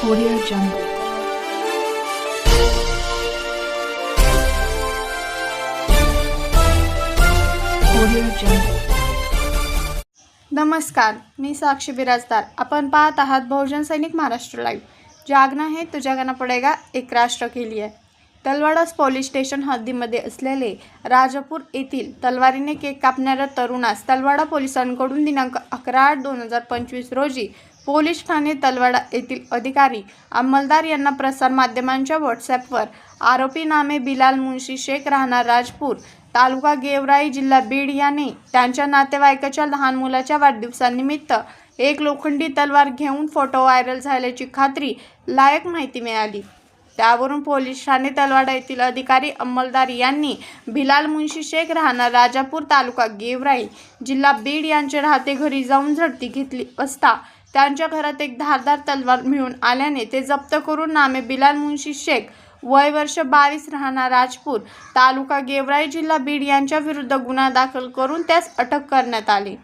Audio Jungle. Audio Jungle. नमस्कार मी साक्षी बिराजदार आपण पाहत आहात बहुजन सैनिक महाराष्ट्र लाईव्ह जागना हे तुझ्या गाना पडेगा एक राष्ट्र केली आहे तलवाडास पोलीस स्टेशन हद्दीमध्ये असलेले राजापूर येथील तलवारीने केक कापणाऱ्या तरुणास तलवाडा पोलिसांकडून दिनांक अकरा आठ दोन हजार पंचवीस रोजी पोलीस ठाणे तलवाडा येथील अधिकारी अंमलदार यांना प्रसारमाध्यमांच्या व्हॉट्सॲपवर आरोपी नामे बिलाल मुन्शी शेख राहणार राजपूर तालुका गेवराई जिल्हा बीड याने त्यांच्या नातेवाईकाच्या लहान मुलाच्या वाढदिवसानिमित्त एक लोखंडी तलवार घेऊन फोटो व्हायरल झाल्याची खात्री लायक माहिती मिळाली. त्यावरून पोलीस ठाणे तलवाडा येथील अधिकारी अंमलदार यांनी भिलाल मुन्शी शेख राहणार राजापूर तालुका गेवराई जिल्हा बीड यांच्या राहते घरी जाऊन झडती घेतली असता त्यांच्या घरात एक धारदार तलवार मिळून आल्याने ते जप्त करून नामे बिलाल मुन्शी शेख वय वर्ष बावीस राहणार राजपूर तालुका गेवराई जिल्हा बीड यांच्या विरुद्ध गुन्हा दाखल करून त्यास अटक करण्यात आली.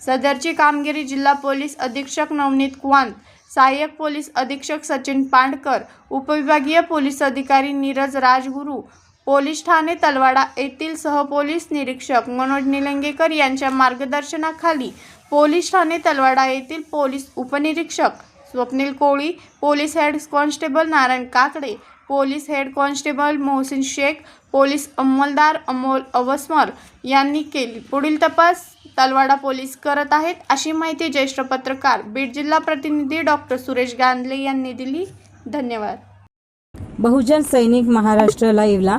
सदरची कामगिरी जिल्हा पोलीस अधीक्षक नवनीत कुवांत सहाय्यक पोलीस अधीक्षक सचिन पांडकर उपविभागीय पोलीस अधिकारी नीरज राजगुरू पोलीस ठाणे तलवाडा येथील सहपोलीस निरीक्षक मनोज निलंगेकर यांच्या मार्गदर्शनाखाली पोलीस ठाणे तलवाडा येथील पोलीस उपनिरीक्षक Swapnil Koli police head constable Narayan Kakade police head constable Mohsin Shaikh police अंमलदार Amol Avasmar यांनी केली. पुढील तपास तलवाडा पोलीस करत आहेत अशी माहिती ज्येष्ठ पत्रकार बीड जिल्हा प्रतिनिधी डॉक्टर सुरेश गांधले यांनी दिली. धन्यवाद. बहुजन सैनिक महाराष्ट्र लाईव्हला